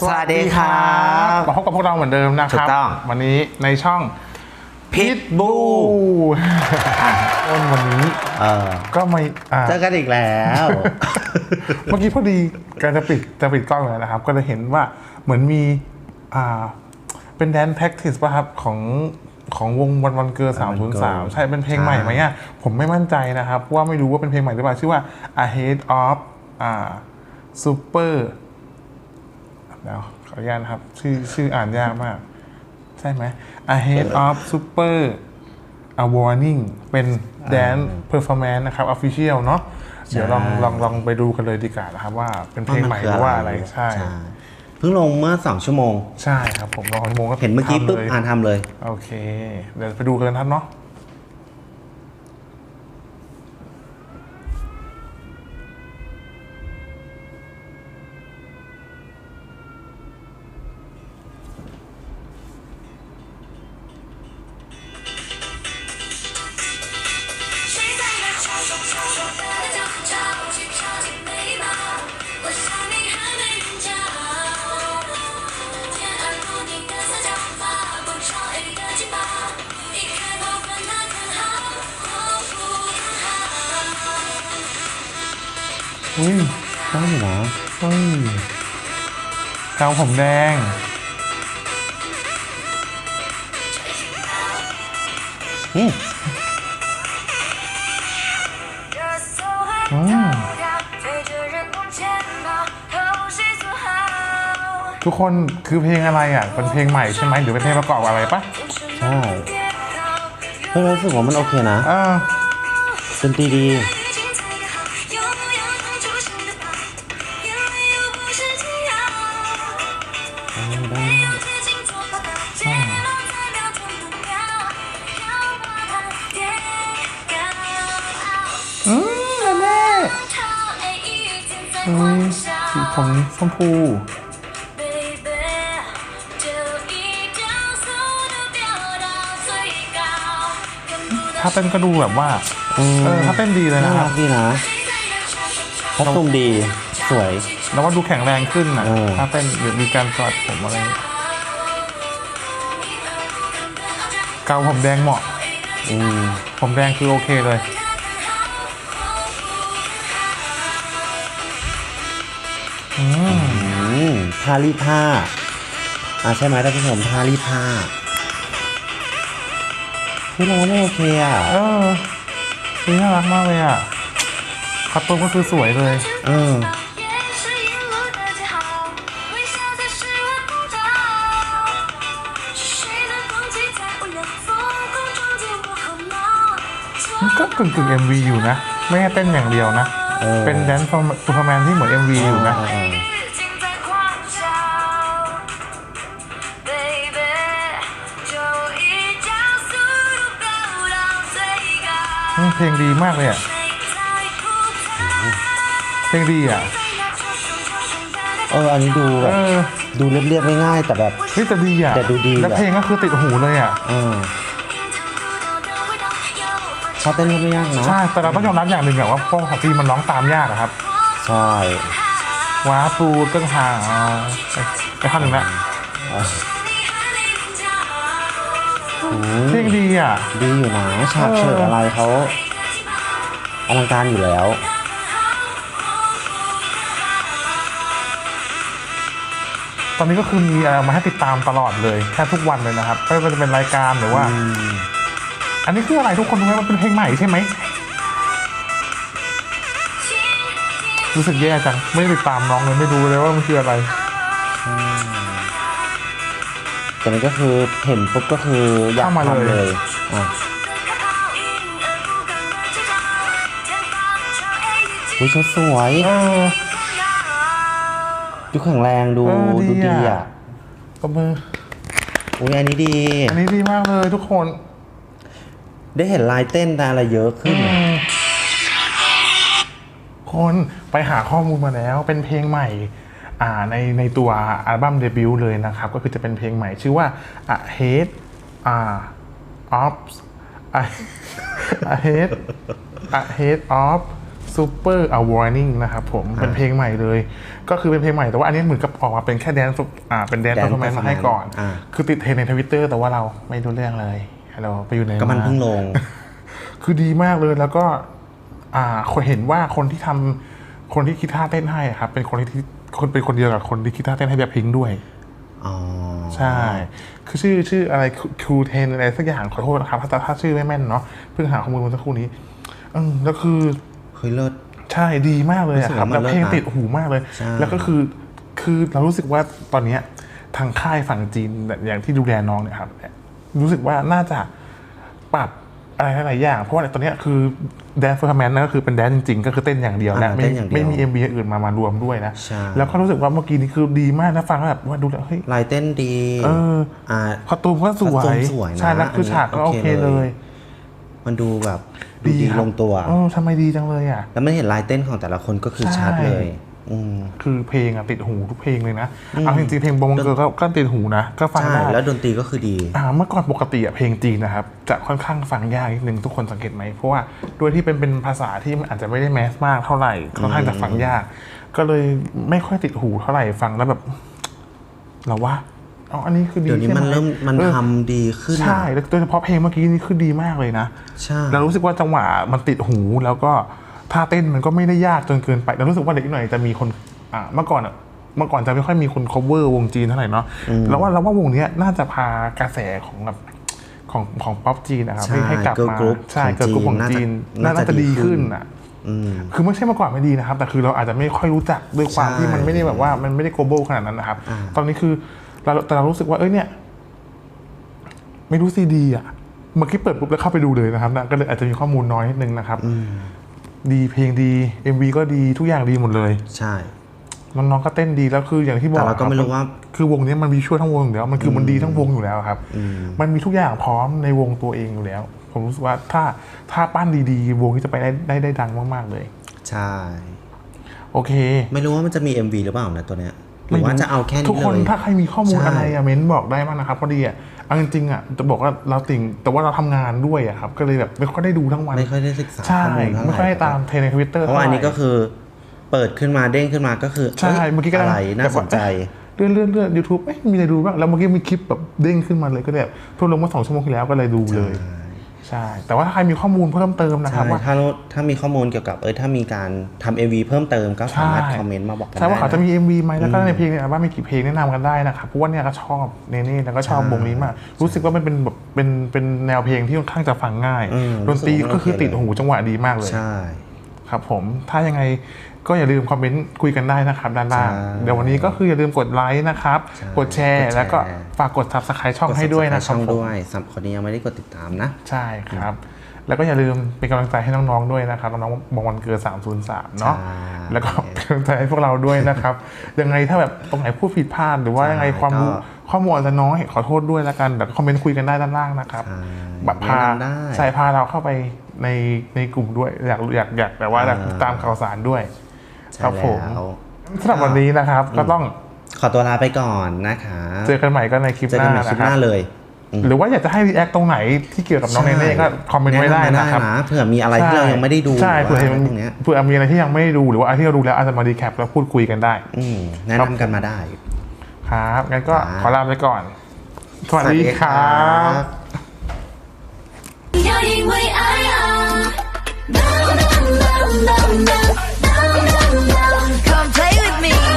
สวัสดีครับมาพบกับพวกเราเหมือนเดิมนะคถูรับกต้องวันนี้ในช่องพิทบูอ้นวันนี้เออก็ไม่อ่าเจอกันอีกแล้ว เมื่อกี้พอดีการจะปิดจะปิดกล้องแล้วนะครับ ก็เลยเห็นว่าเหมือนมีอ่าเป็นแดนแท็กติสป่ะครับของของวงวันวันเกอร์สามศูนย์สามใช่เป็นเพลงใหม่ไหมอะผมไม่มั่นใจนะครับ ว่าไม่รู้ว่าเป็นเพลงใหม่หรือเปล่าชื่อว่า Ahead of อ่า Super เดี๋ยวขออนุญาตนะครับ ชื่อชื่ออ่านยากมาก ใช่ไหม Ahead of Super a Warning เป็น Dance Performance นะครับ Official เนาะเดี๋ยวลองลองลองไปดูกันเลยดีกว่านะครับ ว่าเป็นเพลงใหม่หรือว่าอะไรใช่เพิ่งลงเมื่อสองชั่วโมง ใช่ครับผมลองชั่วโมงก็เห็นเมื่อกี้ทำปุ๊บลยอ่านทำเลย โอเค เดี๋ยวไปดูกันเลยนะครับเนาะ อุ้ยใช่เหรอเฮ้ยเกาผมแดง อืมอืมทุกคนคือเพลงอะไรอะ เป็นเพลงใหม่ใช่ไหมหรือเป็นเพลงประกอบอะไรปะใช่เฮ้ยรู้สึกว่ามันโอเคนะ เออดนตรีดี อุ้ยสีผมชมพูถ้าเต้นก็ดูแบบว่าเออถ้าเต้นดีเลยนะน่าครับดีนะครตรงดีสวย แล้วว่าดูแข็งแรงขึ้นนะเออ ถ้าเต้นหรือมีการสลัดผมอะไรเกาผมแดงเหมาะ อืผมแดงคือโอเคเลย ทาริดผ้าอ่าใช่ไหมท่านผู้ชมทาริดผ้าพี่เราไม่โอเคอะ เออนี่น่ารักมากเลยอะคัตตูนก็คือสวยเลย เออก็กึ่งกึ่งเอ็มวีอยู่นะ ไม่ได้เต้นอย่างเดียวนะ เป็นแดนซ์ซูเปอร์แมนที่เหมือน MV อยู่นะเพลงดีมากเลยอะ เพลงดีอะ เออ อันนี้ดูแบบดูเรียบๆง่ายๆแต่แบบเฮ้ยแต่ดีอะแต่ดูดี แล้วเพลงก็คือติดหูเลยอะ อ 分เขาเต้นก็ไม่ยากนะ ใช่แต่เราต้องยอมรับอย่างหนึ่งอะว่าพวกของพี่มันร้องตามยากอะครับใช่ว้าปูเกิ้งหางอ๋อไปไปข้างหนึ่งละอืมเพลงดีอะ ดีอยู่นะฉากเฉิดอะไรเขาอลังการอยู่แล้ว ตอนนี้ก็คือมีอะไรมาให้ติดตามตลอดเลยแค่ทุกวันเลยนะครับไม่ว่าจะเป็นรายการหรือว่า อืม อันนี้คืออะไรทุกคนรู้ไหมมันเป็นเพลงใหม่ใช่ไหม รู้สึกแย่จัง ไม่ได้ติดตามน้องเลยไม่รู้เลยว่ามันคืออะไร แต่นี่ก็คือเห็นปุ๊บก็คืออยากเข้ามาเลย ทำเลยอะวิชุดสวย เออ ดูแข็งแรงดูเออดีดูดีอะ อะตบมืออุ้ยอันนี้ดี อันนี้ดีมากเลยทุกคน ได้เห็นลายเต้นอะไรเยอะขึ้นอะคนไปหาข้อมูลมาแล้วเป็นเพลงใหม่อ่าในในตัวอัลบั้มเดบิวต์เลยนะครับ ก็คือจะเป็นเพลงใหม่ชื่อว่า A Head อ่า of A Head A Head of Super a Warning นะครับผมเป็นเพลงใหม่เลย ก็คือเป็นเพลงใหม่แต่ว่าอันนี้เหมือนกับออกมาเป็นแค่แดนซ์อ่าเป็นแดนซ์ Dance เพอร์แมนมาให้ก่อนอ่าคือติดเทรนด์ในทวิตเตอร์แต่ว่าเราไม่รู้เรื่องเลย เราไปอยู่ในก็มันเพิ่งลง คือดีมากเลยแล้วก็ อ่าคนเห็นว่าคนที่ทำคนที่คิดท่าเต้นให้อะครับ เป็นคนที่คนเป็นคนเดียวกับคนที่คิดท่าเต้นให้แบบพิงค์ด้วยอ๋อใช่ คือชื่อชื่ออะไรครูเทนอะไรสักอย่างขอโทษนะครับ ถ้าถ้าชื่อไม่แม่นเนาะเพิ่งหาข้อมูลมาสักครู่นี้อืมแล้วคือเฮ้ยเลิศใช่ดีมากเลยอะครับรู้สึกว่ามันแล้วเพลงเลิศนะติดหูมากเลยใช่แล้วก็คือคือเรารู้สึกว่าตอนเนี้ยทางค่ายฝั่งจีนอย่างที่ดูแลน้องเนี่ยครับ รู้สึกว่าน่าจะปรับอะไรหลายๆอย่างเพราะว่าตอนเนี้ยคือแดนเฟอร์แมนนั่นก็คือเป็นแดนจริงๆ ก็คือเต้นอย่างเดียวแล้วอ่าไม่เต้นอย่างเดียวไม่มีเอ็มบีอื่นมามารวมด้วยนะใช่แล้วก็รู้สึกว่าเมื่อกี้นี้คือดีมากนะฟังแล้วแบบว่าดูแล้วเฮ้ยลายเต้นดีเอออ่าคอตูมก็สวคอตูยมสวยนะใช่แล้วคือฉากก็อันนี้โอโอเคเคเลเลยยมันดูแบบดูดีครับลงตัวเออทำไมดีจังเลยอะแล้วมันเห็นลายเต้นของแต่ละคนก็คือใช่ชัดเลยอืม คือเพลงอะติดหูทุกเพลงเลยนะเอาจริงๆเพลงบงเกอร์ก็ก็ติดหูนะ ก็ฟังใช่ได้แล้วดนตรีก็คือดีอ่าเมื่อก่อนปกติอะเพลงจีนนะครับ จะค่อนข้างฟังยากนิดนึงทุกคนสังเกตไหมเพราะว่าด้วยที่เป็นเป็นภาษาที่มันอาจจะไม่ได้แมสมากเท่าไหร่ค่อนข้างจะฟังยาก ก็เลยไม่ค่อยติดหูเท่าไหร่ฟังแล้วแบบเหราว่าอ๋ออันนี้คือดีเดี๋ยวนี้ใช่ไหมันเริ่มมันออทำดีขึ้นอะใช่แล้วโดยเฉพาะเพลงเมื่อกี้นี่คือดีมากเลยนะ ใช่เรารู้สึกว่าจังหวะมันติดหูแล้วก็ ท่าเต้นมันก็ไม่ได้ยากจนเกินไปเรารู้สึกว่าเด็กอีกหน่อยจะมีคนอ่าเมื่อก่อนอะเมื่อก่อนจะไม่ค่อยมีคน cover วงจีนเท่าไหร่เนาะแล้วว่าเราว่าวงเนี้ยน่าจะพากระแสของแบบของของป๊อปจีนนะครับใช่ให้ให้กลับ girl มา group ใช่ของเกิร์ลกรุ๊ปของจีจีนนน่าจะน่าจะดีดีขึ้ขึ้นนอะอืมคือไม่ใช่เมื่อก่อนไม่ดีนะครับ แต่คือเราอาจจะไม่ค่อยรู้จักด้วยความใช่ที่มันไม่ได้แบบว่ามันไม่ได้ global ขนาดนั้นนะครับอ่าตอนนี้คือเราแต่เรารู้สึกว่าเอ้ยเนี่ย ไม่รู้ซีดีอะเมื่อกี้เปิดปุ๊บแล้วเข้าไปดูเลยนะครับนะก็เลยอาจจะมีข้อมูลน้อยนิดนึงนะครับ ดีเพลงดี MV ก็ดีทุกอย่างดีหมดเลย ใช่น้องๆก็เต้นดีแล้วคืออย่างที่บอกแต่เราก็ไม่รู้คบว่าคือวงเนี้ยมันมีช่วยทั้งวงอยู่แล้วมันคือมันดีทั้งวงอยู่แล้วครับอืมมันมีทุกอย่างพร้อมในวงตัวเองอยู่แล้ว ผมรู้สึกว่าถ้าถ้าปั้นดีๆ วงนี้จะไปได้ได้ได้ดังมากๆเลย ใช่ โอเค ไม่รู้ว่ามันจะมี MV หรือเปล่านะตัวเนี้ย หรือว่าจะเอาแค่นี้ทุกคนเลยถ้าใครมีข้อมูลใช่อะไรอะเม้นบอกได้มากนะครับพอดีอะเอาจริงๆอะจะบอกว่าเราติ่งแต่ว่าเราทำงานด้วยอะครับก็เลยแบบไม่ค่อยได้ดูทั้งวันไม่ค่อยได้ศึกษาใช่ข้อมูลเท่าไหร่ไม่ค่อยได้ตามเทรนด์ในทวิตเตอร์เพราะว่าอันนี้ก็คือ เปิดขึ้นมาเด้งขึ้นมาก็คือใช่ยเมื่อกี้ก็อะไรน่าสนใจเลื่อนเลื่อนเลื่อนยูทูบเอ๊ะมีอะไรดูบ้างแล้วเมื่อกี้มีคลิปแบบเด้งขึ้นมาเลยก็แบบเพิ่งลงเมื่อสองชั่วโมงที่แล้วก็เลยดูเลย ใช่ แต่ว่าถ้าใครมีข้อมูลเพิ่มเติมนะครับใช่ว่าถ้าถ้ามีข้อมูลเกี่ยวกับเออถ้ามีการทำ MV เพิ่มเติมก็สามารถใช่คอมเมนต์มาบอกกันใช่ว่าได้เขาจะนะมี MV ไหมแล้วก็ในเพลงเนี่ยว่ามีกี่เพลงแนะนำกันได้นะครับเพราะว่าเนี่ยก็ชอบเนเน่แล้วก็ชอบใช่วงนี้มากรู้สึกว่ามันเป็นแบบเป็นเป็นแนวเพลงที่ค่อนข้างจะฟังง่ายอืมดนตรีรู้สึกว่าก็คือโอเคติดหูจังหวะดีมากเลยใช่ ครับผมถ้ายังไงก็อย่าลืมคอมเมนต์คุยกันได้นะครับด้านล่างใช่เดี๋ยววันนี้ก็คืออย่าลืมกดไลค์นะครับใช่กดแชร์กดแชร์แล้วก็ฝากกด subscribe ช่องให้ด้วยนะคช่รับองผมด้วยสำหรับคนนี้ยังไม่ได้กดติดตามนะ ใช่ครับ แล้วก็อย่าลืมเป็นกำลังใจให้น้องๆด้วยนะครับน้องๆบางวันเกิด303 เนาะใช่แล้วก็เป็นกำลังใจให้พวกเราด้วยนะครับ ยังไงถ้าแบบตรงไหนพูดผิดพลาดหรือว่าใช่ยังไงความรู้ก็ข้อมูลอาจจะน้อยขอโทษด้วยแล้วกันแบบคอมเมนต์คุยกันได้ด้านล่างนะครับใช่แบบพาแนะนำได้ใช่พาเราเข้าไป ในในกลุ่มด้วยอยากอยากอยากแต่ว่าอยากอ่าตามข่าวสารด้วยใช่ครับผมแล้วสำหรับวันนี้นะครับ ก็ต้องขอตัวลาไปก่อนนะคะ เจอกันใหม่ก็ในคลิปเจอหกันน้าใหม่คลิปนะคหรับน้าเลยอืมหรือว่าอยากจะให้รีแอคตรงไหนที่เกี่ยวกับน้องเนเน่ก็คอมเมนต์ไว้ได้แนะนำมานะครับนะเผื่อมีอะไรที่เรายังไม่ได้ดูใช่เผื่อหเห็รืนว่าพวกเนี้ยเผื่อมีอะไรที่ยังไม่ได้ดูหรือว่าอะไรที่เราดูแล้วอาจจะมาดีแคปแล้วพูดคุยกันได้อืมแนะนำกันมาได้ ครับงั้นก็ครับขอลาไปก่อน สวัสดีครับ Come play with me.